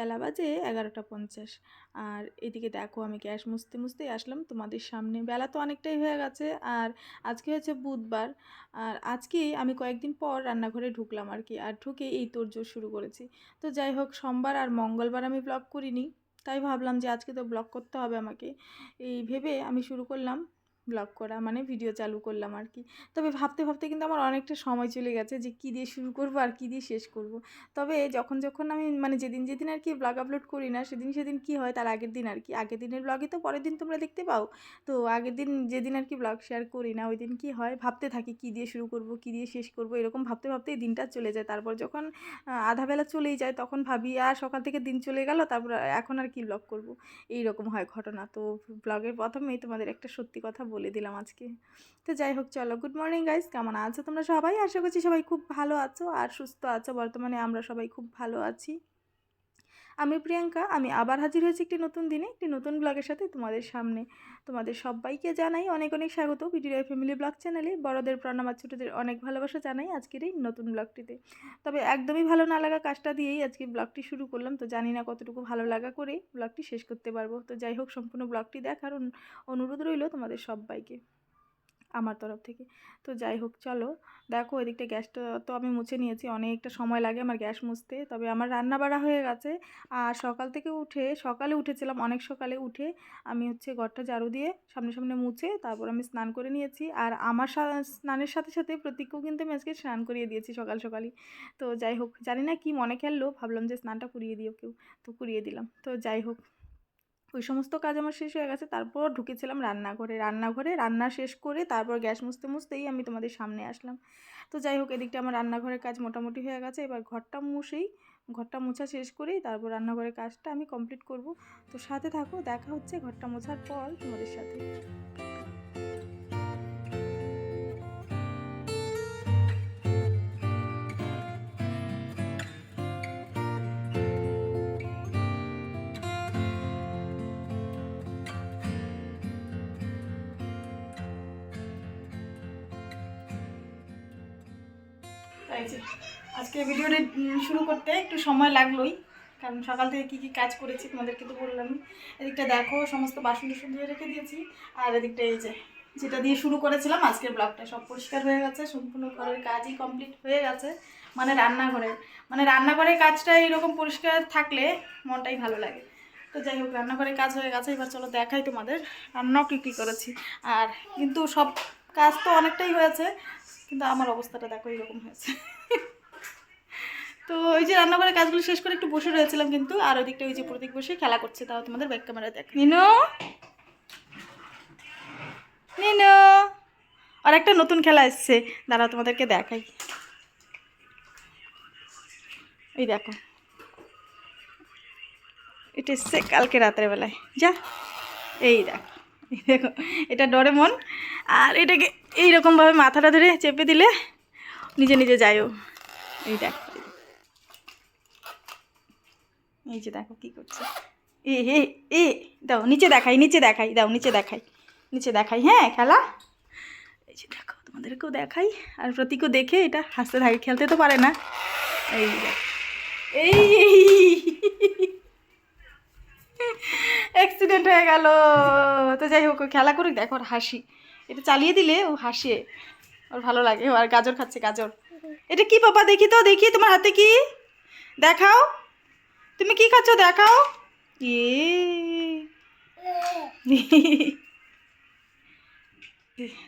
বেলা বাজে এগারোটা পঞ্চাশ। আর এদিকে দেখো আমি গ্যাস মুছতে মুছতেই আসলাম তোমাদের সামনে। বেলা তো অনেকটাই হয়ে গেছে আর আজকে হয়েছে বুধবার। আর আজকে আমি কয়েকদিন পর রান্নাঘরে ঢুকলাম আর কি। আর ঢুকে এই তোড়জোড় শুরু করেছি। তো যাই হোক, সোমবার আর মঙ্গলবার আমি ব্লগ করিনি। তাই ভাবলাম যে আজকে তো ব্লগ করতে হবে আমাকে। এই ভেবে আমি শুরু করলাম ব্লগ করা মানে ভিডিও চালু করলাম আর কি। তবে ভাবতে ভাবতে কিন্তু আমার অনেকটা সময় চলে গেছে যে কী দিয়ে শুরু করব আর কী দিয়ে শেষ করব। তবে যখন যখন আমি মানে যেদিন যেদিন আর কি ব্লগ আপলোড করি না, সেদিন সেদিন কি হয় তার আগের দিন আর কি। আগের দিনের ব্লগে তো পরের দিন তোমরা দেখতে পাও। তো আগের দিন যেদিন আর কি ব্লগ শেয়ার করি না, ওই দিন কী হয় ভাবতে থাকি কী দিয়ে শুরু করব, কী দিয়ে শেষ করব, এরকম ভাবতে, ভাবতেই দিনটা চলে যায়। তারপর যখন আধাবেলা চলেই যায় তখন ভাবি আর সকাল থেকে দিন চলে গেল, তারপর এখন আর কি ব্লগ করব। এই রকম হয় ঘটনা। তো ব্লগের প্রথমেই তোমাদের একটা সত্যি কথা বলে দিলাম আজকে। তো যাই হোক, চলো গুড মর্নিং গাইস কেমন আছো তোমরা সবাই? আশা করছি সবাই খুব ভালো আছো আর সুস্থ আছো। বর্তমানে আমরা সবাই খুব ভালো আছি। আমি প্রিয়াঙ্কা, আমি আবার হাজির হয়েছি একটি নতুন দিনে, একটি নতুন ব্লগের সাথে তোমাদের সামনে। তোমাদের সবাইকে জানাই অনেক অনেক স্বাগত ভিডিও ফ্যামিলি ব্লগ চ্যানেলে। বড়দের প্রণাম আর ছোটোদের অনেক ভালোবাসা জানাই আজকের এই নতুন ব্লগটিতে। তবে একদমই ভালো না লাগা কাজটা দিয়েই আজকে ব্লগটি শুরু করলাম। তো জানি না কতটুকু ভালো লাগা করে ব্লগটি শেষ করতে পারব। তো যাই হোক, সম্পূর্ণ ব্লগটি দেখার অনু- অনুরোধ রইল তোমাদের সবাইকে। আমার তরফ থেকে। তো যাই হোক, চলো। দেখো, এদিকটা গ্যাসটা তো আমি মুছে নিয়েছি, অনেকটা সময় লাগে আমার গ্যাস মুছতে। তবে আমার রান্না বাড়া হয়ে গেছে। আর সকাল থেকে উঠে, সকালে উঠেছিলাম, অনেক সকালে উঠে আমি হচ্ছে ঘরটা ঝাড়ু দিয়ে সামনে সামনে মুছে, তারপর আমি স্নান করে নিয়েছি। আর আমার স্নানের সাথে সাথে প্রতীককেও কিন্তু আমি আজকে স্নান করিয়ে দিয়েছি সকাল সকালই। তো যাই হোক, জানি না কি মনে খেললো, ভাবলাম যে স্নানটা করিয়ে দিও কেউ। তো করিয়ে দিলাম। তো যাই হোক। ওই সমস্ত কাজ আমার শেষ হয়ে গেছে, তারপর ঢুকেছিলাম রান্নাঘরে। রান্নাঘরে রান্না শেষ করে তারপর গ্যাস মুছতে মুছতেই আমি তোমাদের সামনে আসলাম। তো যাই হোক, এদিকটা আমার রান্নাঘরের কাজ মোটামুটি হয়ে গেছে। এবার ঘরটা মুছেই, ঘরটা মোছা শেষ করেই তারপর রান্নাঘরের কাজটা আমি কমপ্লিট করব। তো সাথে থাকো, দেখা হচ্ছে ঘরটা মোছার পর তোমাদের সাথে। আজকে ভিডিওটা শুরু করতে একটু সময় লাগলোই, কারণ সকাল থেকে কী কী কাজ করেছি তোমাদেরকে তো বললাম এদিকটা দেখো, সমস্ত বাসন টাসন ধুয়ে রেখে দিয়েছি, আর এদিকটা এই যে, যেটা দিয়ে শুরু করেছিলাম, আজকের ব্লগটা সব পরিষ্কার হয়ে গেছে, সম্পূর্ণ ঘরের কাজই কমপ্লিট হয়ে গেছে মানে রান্নাঘরের মানে রান্নাঘরের কাজটা এরকম পরিষ্কার থাকলে মনটাই ভালো লাগে। তো যাই হোক, রান্নাঘরের কাজ হয়ে গেছে, এবার চলো দেখাই তোমাদের রান্নাও কী কী করেছি। আর কিন্তু সব কাজ তো অনেকটাই হয়েছে, কিন্তু আমার অবস্থাটা দেখো এরকম হয়েছে। তো ওই যে রান্নাঘরের কাজগুলো শেষ করে একটু বসে রয়েছিলাম কিন্তু, আর ওদিকটা ওই যে প্রতীক বসে খেলা করছে, তাও তোমাদের ব্যাক ক্যামেরা দেখ নিনো? নিনো? আর একটা নতুন খেলা এসছে, দাঁড়াও তোমাদেরকে দেখাই। এই দেখো। এটা এসছে কালকে বেলায়। যা, এই দেখো। এই দেখো, এটা ডরে মন আর এটাকে এইরকমভাবে মাথাটা ধরে চেপে দিলে নিজে নিজে যায়ও। এই দেখো। এই যে দেখো কী করছে। এ হে এ, দাও, নিচে দেখাই নিচে দেখাই, দাও, নিচে দেখাই নিচে দেখাই হ্যাঁ খেলা? এই যে দেখো, তোমাদেরকেও দেখাই, আর প্রতীকও দেখে এটা হাসতে থাকে, খেলতে তো পারে না। এই। এই অ্যাক্সিডেন্ট হয়ে গেল। তো যাই হোক খেলা করুক, দেখো ওর হাসি। এটা চালিয়ে দিলে ও হাসে, ওর ভালো লাগে আর গাজর খাচ্ছে, গাজর। এটা কি, পাপা, দেখি তো, দেখি তোমার হাতে কি? দেখাও। তুমি কি খাচ্ছ? দেখাও। ইয়ে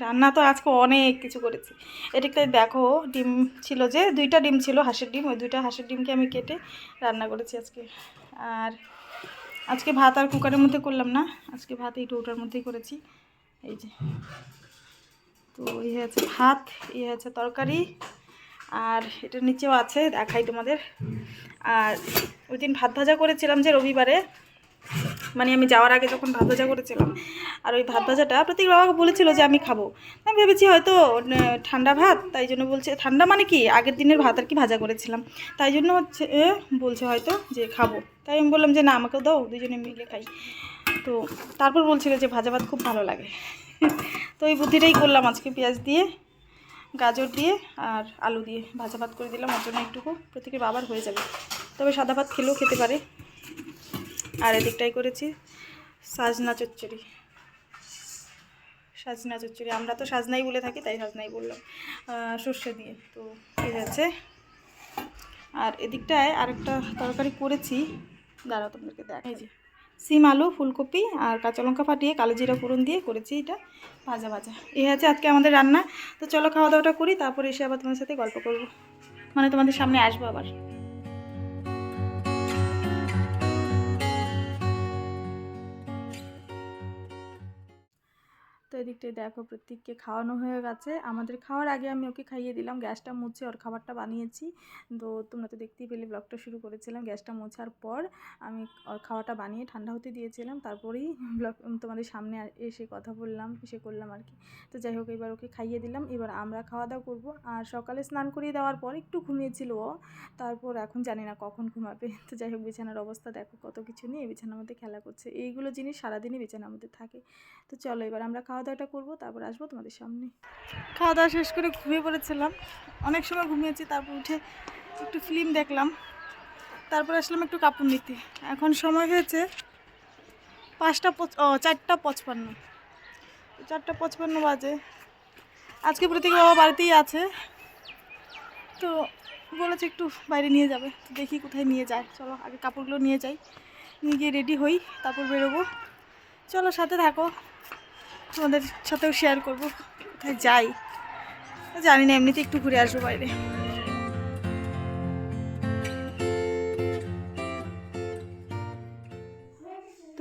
রান্না তো আজকে অনেক কিছু করেছি। এদিকটাই দেখো, ডিম ছিল যে, দুইটা ডিম ছিল, হাঁসের ডিম, ওই দুইটা হাঁসের ডিমকে আমি কেটে রান্না করেছি আজকে। আর আজকে ভাত আর কুকারের মধ্যে করলাম না। আজকে ভাত এই টৌটার মধ্যেই করেছি। এই যে। তো এই হচ্ছে ভাত, এই হচ্ছে তরকারি। আর এটার নিচেও আছে, দেখাই তোমাদের। আর ওই দিন ভাত ভাজা করেছিলাম যে রবিবারে মানে আমি যাওয়ার আগে যখন ভাত ভাজা করেছিলাম, আর ওই ভাত ভাজাটা প্রতীক বাবাকে বলেছিল যে আমি খাব। আমি ভেবেছি হয়তো ঠান্ডা ভাত, তাই জন্য বলছে, ঠান্ডা মানে কি? আগের দিনের ভাত আর কি ভাজা করেছিলাম। তাই জন্য হচ্ছে বলছে হয়তো যে খাব। তাই আমি বললাম যে না, আমাকেও দাও, দুজনে মিলে খাই। তো তারপর বলছিল যে ভাজা ভাত খুব ভালো লাগে। তো এই বুদ্ধিটাই করলাম আজকে পেঁয়াজ দিয়ে। গাজর দিয়ে আর আলু দিয়ে ভাজা ভাত করে দিলাম, ওর জন্য একটুকু। প্রত্যেকের বাবার হয়ে যাবে। তবে সাদা ভাত খেলেও খেতে পারে। আর এদিকটাই করেছি সাজনা চচ্চড়ি। সাজনা চচ্চড়ি। আমরা তো সাজনাই বলে থাকি, তাই সাজনাই বললাম সর্ষে দিয়ে। তো ঠিক আছে আর এদিকটায় আরেকটা তরকারি করেছি। দাঁড়াও তোমাদেরকে দেখ এই যে সিম, আলু, ফুলকপি আর কাঁচা লঙ্কা ফাটিয়ে কালো জিরা ফোড়ন দিয়ে করেছি এটা ভাজা ভাজা। এই আছে আজকে আমাদের রান্না। তো চলো খাওয়া দাওয়াটা করি, তারপর এসে আবার তোমার সাথে গল্প করব। মানে তোমাদের সামনে আসব আবার। এদিকটায় দেখো, প্রত্যেককে খাওয়ানো হয়ে গেছে। আমাদের খাওয়ার আগে আমি ওকে খাইয়ে দিলাম, গ্যাসটা মুছে ওর খাবারটা বানিয়েছি। তো তোমরা তো দেখতেই পেলে ব্লগটা শুরু করেছিলাম, গ্যাসটা মোছার পর আমি ওর খাওয়াটা বানিয়ে ঠান্ডা হতে দিয়েছিলাম। তারপরেই ব্লগ তোমাদের সামনে এসে কথা বললাম, এসে করলাম আর কি। তো যাই হোক, এবার ওকে খাইয়ে দিলাম। এবার আমরা খাওয়া দাওয়া করব। আর সকালে স্নান করিয়ে দেওয়ার পর একটু ঘুমিয়েছিল ও। তারপর এখন জানি না কখন ঘুমাবে। তো যাই হোক, বিছানার অবস্থা দেখো, কত কিছু নিয়ে বিছানার মধ্যে খেলা করছে। এইগুলো জিনিস সারাদিনই বিছানার মধ্যে থাকে। তো চলো, এবার আমরা খাওয়া দাওয়াটা করব, তারপর আসব তোমাদের সামনে। খাওয়া দাওয়া শেষ করে ঘুমিয়ে পড়েছিলাম। অনেক সময় ঘুমিয়েছি, তারপর উঠে একটু ফিল্ম দেখলাম। তারপর আসলাম একটু কাপড় নিতে। এখন সময় হয়েছে পাঁচটা চারটা পঁচপান্ন। চারটা পঁচপান্ন বাজে। আজকে প্রতীক বাবা বাড়িতেই আছে। তো বলেছে একটু বাইরে নিয়ে যাবে। দেখি কোথায় নিয়ে যায়। চলো, আগে কাপড়গুলো নিয়ে যাই। নিয়ে গিয়ে রেডি হই, তারপর বেরোবো। চলো, সাথে থাকো। তোমাদের সাথেও শেয়ার করব। কোথায় যাই? জানি না এমনিতে একটু ঘুরে আসব বাইরে।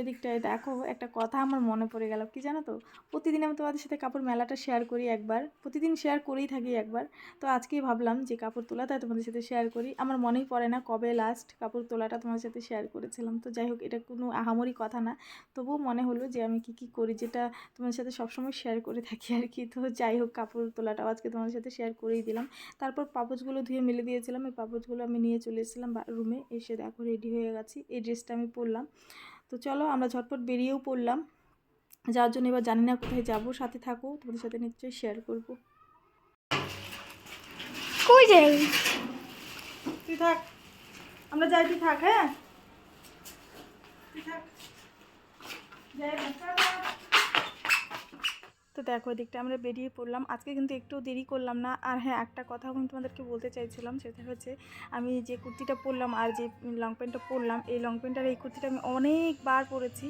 এদিকটায় দেখো, একটা কথা আমার মনে পড়ে গেল। কি জানো তো? প্রতিদিন আমি তোমাদের সাথে কাপড় মেলাটা শেয়ার করি একবার। প্রতিদিন শেয়ার করেই থাকি একবার। তো আজকেই ভাবলাম যে কাপড় তোলাটা তোমাদের সাথে শেয়ার করি। আমার মনেই পড়ে না কবে লাস্ট কাপড় তোলাটা তোমাদের সাথে শেয়ার করেছিলাম। তো যাই হোক, এটা কোনো আহামরি কথা না। তবুও মনে হলো যে আমি কি কি করি, যেটা তোমাদের সাথে সবসময় শেয়ার করে থাকি আর কি। তো যাই হোক, কাপড় তোলাটাও আজকে তোমাদের সাথে শেয়ার করেই দিলাম। তারপর পাপোচগুলো ধুয়ে মেলে দিয়েছিলাম। এই পাপোচগুলো আমি নিয়ে চলে এসেছিলাম রুমে এসে দেখো রেডি হয়ে গেছি। এই ড্রেসটা আমি পরলাম। তো চলো আমরা ঝটপট বেরিয়েও পড়লাম। যাওয়ার জন্য এবার জানি না কোথায় যাব সাথে থাকো তোমাদের সাথে নিশ্চয়ই শেয়ার করব। কই যাই? তুই থাক। আমরা যাই তুই থাক হ্যাঁ? তুই থাক। যাই। তো দেখো দিকটা আমরা বেরিয়ে পড়লাম। আজকে কিন্তু একটু দেরি করলাম না। আর হ্যাঁ একটা কথা আমি তোমাদেরকে বলতে চাইছিলাম, সেটা হচ্ছে আমি যে কুর্তিটা পরলাম আর যে লং প্যান্টটা পরলাম, এই লং প্যান্ট আর এই কুর্তিটা আমি অনেকবার পরেছি।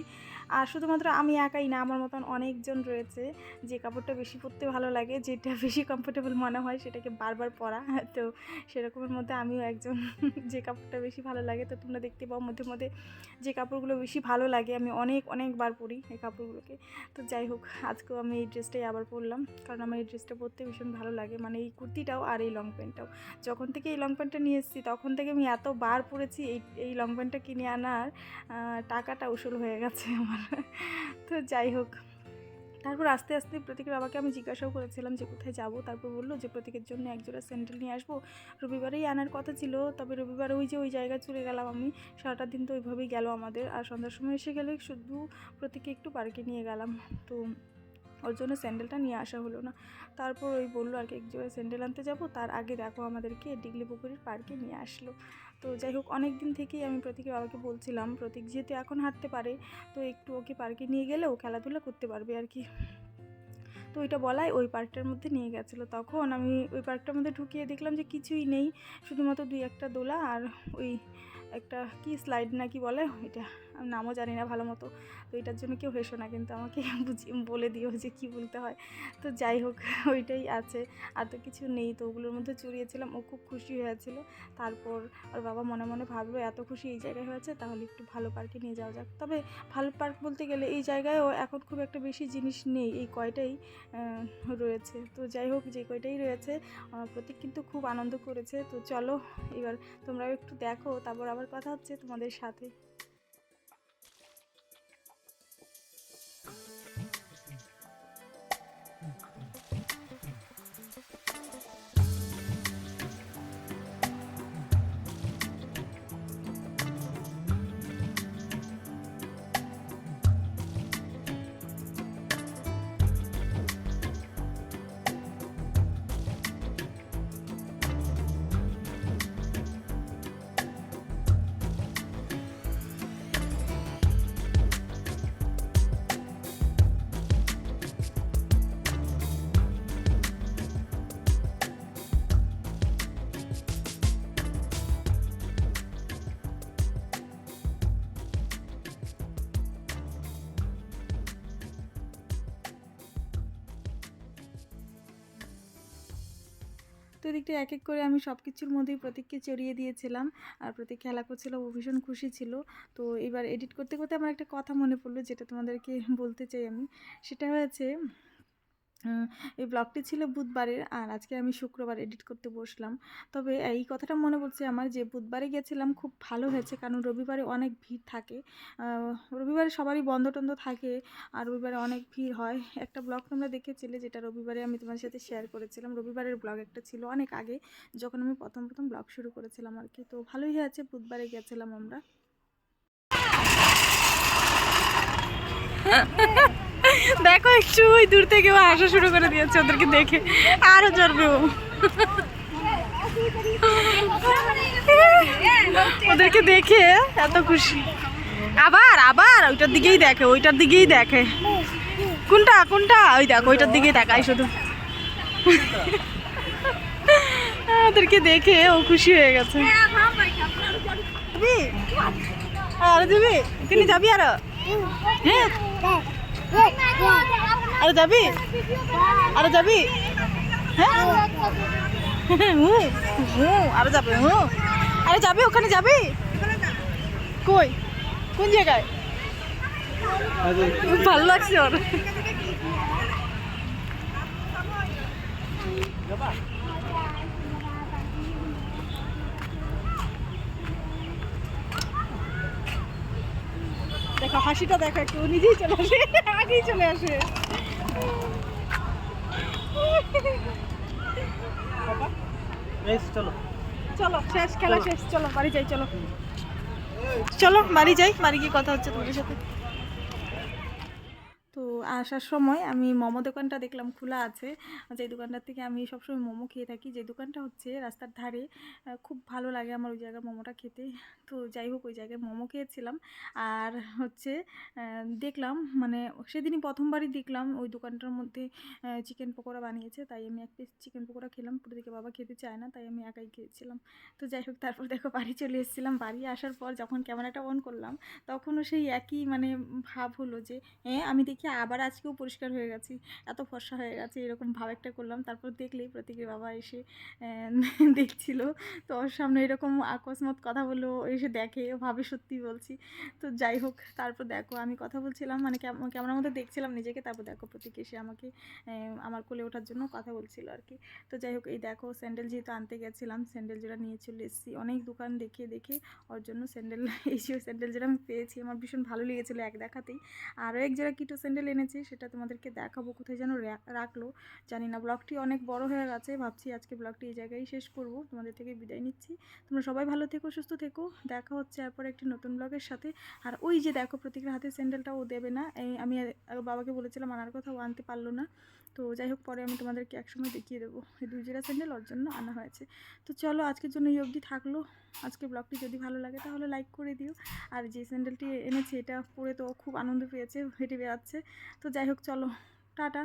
আর শুধুমাত্র আমি একাই না, আমার মতন অনেকজন রয়েছে যে কাপড়টা বেশি পরতে ভালো লাগে, যেটা বেশি কমফোর্টেবল মনে হয় সেটাকে বারবার পরা। তো সেরকমের মধ্যে আমিও একজন যে কাপড়টা বেশি ভালো লাগে। তো তোমরা দেখতে পাও মধ্যে মধ্যে যে কাপড়গুলো বেশি ভালো লাগে, আমি অনেক, অনেকবার পরি এই কাপড়গুলোকে। তো যাই হোক, আজকেও আমি এই ড্রেসটাই আবার পরলাম, কারণ আমার এই ড্রেসটা পরতে ভীষণ ভালো লাগে মানে এই কুর্তিটাও আর এই লং প্যান্টটাও যখন থেকে এই লং প্যান্টটা নিয়ে এসেছি, তখন থেকে আমি এত বার পরেছি, এই এই লং প্যান্টটা কিনে আনার টাকাটা উসুল হয়ে গেছে আমার। তো যাই হোক। তারপর আস্তে আস্তে প্রতীকের বাবাকে আমি জিজ্ঞাসাও করেছিলাম যে কোথায় যাব। তারপর বলল যে প্রতীকের জন্য একজোড়া স্যান্ডেল নিয়ে আসব। রবিবারেই আনার কথা ছিল, তবে রবিবার ওই যে ওই জায়গায় চলে গেলাম আমি। সারাটা দিন তো ওইভাবেই গেল আমাদের। আর সন্ধ্যার সময় এসে গেলে শুধু প্রতীকে একটু পার্কে নিয়ে গেলাম। তো ওর জন্য স্যান্ডেলটা নিয়ে আসা হলো না। তারপর ওই বলল আর কি, এক জোড়া স্যান্ডেল আনতে যাব। তার আগে দেখো আমাদেরকে ডিগলি পুকুরের পার্কে নিয়ে আসলো। তো যাই হোক অনেক দিন থেকেই আমি প্রতীকের বাবাকে বলছিলাম, প্রতীক যেহেতু এখন হাঁটতে পারে, তো একটু ওকে পার্কে নিয়ে গেলেও খেলাধুলা করতে পারবে আর কি। তো ওইটা বলাই ওই পার্কটার মধ্যে নিয়ে গেছিল। তখন আমি ওই পার্কটার মধ্যে ঢুকিয়ে দেখলাম যে কিছুই নেই, শুধুমাত্র দুই একটা দোলা আর ওই একটা কি স্লাইড নাকি বলে ওইটা। আমি নামও জানি না ভালো মতো। তো এটার জন্য কেউ হেসো না, কিন্তু আমাকে বুঝিয়ে বলে দিও যে কি বলতে হয়। তো যাই হোক, ওইটাই আছে। আর তো কিছু নেই, তো ওগুলোর মধ্যে চড়িয়েছিলাম ও খুব খুশি হয়েছিল। তারপর ওর বাবা মনে মনে ভাবলো, এত খুশি এই জায়গায় হয়েছে, তাহলে একটু ভালো পার্কে নিয়ে যাওয়া যাক। তবে ভালো পার্ক বলতে গেলে এই জায়গায়ও এখন খুব একটা বেশি জিনিস নেই। এই কয়টাই রয়েছে। তো যাই হোক, যে কয়টাই রয়েছে প্রতীক কিন্তু খুব আনন্দ করেছে। তো চলো, এবার তোমরাও একটু দেখো। তারপর আবার কথা হচ্ছে তোমাদের সাথে। দিকটা এক এক করে আমি সব কিছুর মধ্যেই প্রতীককে চড়িয়ে দিয়েছিলাম। আর প্রতীক খেলা করছিল, ও ভীষণ খুশি ছিল। তো এবার এডিট করতে করতে আমার একটা কথা মনে পড়ল, যেটা তোমাদেরকে বলতে চাই আমি। সেটা হয়েছে এই ব্লগটি ছিল বুধবারের আর আজকে আমি শুক্রবার এডিট করতে বসলাম। তবে এই কথাটা মনে পড়ছে আমার যে বুধবারে গেছিলাম খুব ভালো হয়েছে কারণ রবিবারে অনেক ভিড় থাকে। রবিবারে সবারই বন্ধ টন্ধ থাকে আর রবিবারে অনেক ভিড় হয়। একটা ব্লগ তোমরা দেখেছিলে যেটা রবিবারে আমি তোমার সাথে শেয়ার করেছিলাম। রবিবারের ব্লগ একটা ছিল অনেক আগে, যখন আমি প্রথম প্রথম ব্লগ শুরু করেছিলাম আর কি। তো ভালোই আছে বুধবারে গেছিলাম আমরা। দেখো, একটু ওই দূর থেকে ও আসা শুরু করে দিয়েছে ওদেরকে দেখে। আরও ও ওদেরকে দেখে এত খুশি। আবার আবার ওইটার দিকেই দেখে, ওইটার দিকেই দেখে। কোনটা কোনটা? ওই দেখো, ওইটার দিকেই দেখায় শুধু। ওদেরকে দেখে ও খুশি হয়ে গেছে। আরে যাবি তিনি যাবি আর? হ্যাঁ? আরে যাবি? আরে যাবি? হ্যাঁ? আরে যাবে আরে যাবি, ওখানে যাবি? কই? কোন জায়গায়? ভালো লাগছে ওর। দেখো হাসিটা দেখো একটু নিজেই চলে আসে আগেই চলে আসে। চলো। চলো শেষ খেলা শেষ চলো বাড়ি যাই চলো। চলো বাড়ি যাই বাড়ি গিয়ে কথা হচ্ছে তোমাদের সাথে। আসার সময় আমি মোমো দোকানটা দেখলাম, খোলা আছে। যে দোকানটার থেকে আমি সবসময় মোমো খেয়ে থাকি। যে দোকানটা হচ্ছে রাস্তার ধারে খুব ভালো লাগে আমার ওই জায়গায় মোমোটা খেতে। তো যাই হোক, ওই জায়গায় মোমো খেয়েছিলাম। আর হচ্ছে দেখলাম মানে সেদিনই প্রথমবারই দেখলাম ওই দোকানটার মধ্যে চিকেন পকোড়া বানিয়েছে। তাই আমি এক পিস চিকেন পকোড়া খেলাম। পুরো দিকে বাবা খেতে চায় না, তাই আমি একাই খেয়েছিলাম। তো যাই হোক, তারপর দেখো বাড়ি চলে এসেছিলাম। বাড়ি আসার পর যখন ক্যামেরাটা অন করলাম, তখনও সেই একই মানে ভাব হলো যে হ্যাঁ আমি দেখি আবার আজকেও পরিষ্কার হয়ে গেছি, এত ফর্সা হয়ে গেছে, এরকম ভাব একটা করলাম। তারপর দেখলেই প্রতীকের বাবা এসে দেখছিল। তো ওর সামনে এরকম আকস্মাত কথা বলল এসে দেখে, ও ভাবে সত্যি বলছি। তো যাই হোক, তারপর দেখো, আমি কথা বলছিলাম মানে ক্যাম- ক্যামেরার মধ্যে দেখছিলাম নিজেকে, তারপর দেখো প্রতীক এসে আমাকে আমার কোলে ওঠার জন্য কথা বলছিল আর কি। তো যাই হোক, এই দেখো, স্যান্ডেল যেহেতু আনতে গেছিলাম, স্যান্ডেল জোড়া নিয়ে চলে এসেছি, অনেক দোকান দেখে দেখে ওর জন্য স্যান্ডেল এসে স্যান্ডেল জোড়া আমি পেয়েছি, আমার ভীষণ ভালো লেগেছিলো এক দেখাতেই। আরও এক জোড়া কিটো স্যান্ডেল এনেছি সেটা তোমাদেরকে দেখাবো কোথায় যেন রাখল। জানি না, ব্লগটি অনেক বড় হয়ে গেছে, ভাবছি আজকে ব্লগটি এই জায়গায় শেষ করব। তোমাদের থেকে বিদায় নিচ্ছি। তোমরা সবাই ভালো থেকো, সুস্থ থেকো। দেখা হচ্ছে এরপর একটি নতুন ব্লগের সাথে। আর ওই যে দেখো প্রতীকের হাতে স্যান্ডেলটা ও দেবে না। আমি বাবাকে বলেছিলাম, আনার কথা ও আনতে পারল না। তো যাই হোক, পরে আমি তোমাদেরকে একসময় দেখিয়ে দেবো। এই দুই জোড়া স্যান্ডেল ওর জন্য আনা হয়েছে। তো চলো, আজকের জন্য এই অবধি থাকল। আজকে ব্লগটি যদি ভালো লাগে, তাহলে লাইক করে দিও। আর যে স্যান্ডেলটি এনেছে, এটা পরে তো খুব আনন্দ পেয়েছে, হেঁটে বেড়াচ্ছে। তো যাই হোক, চলো, টাটা।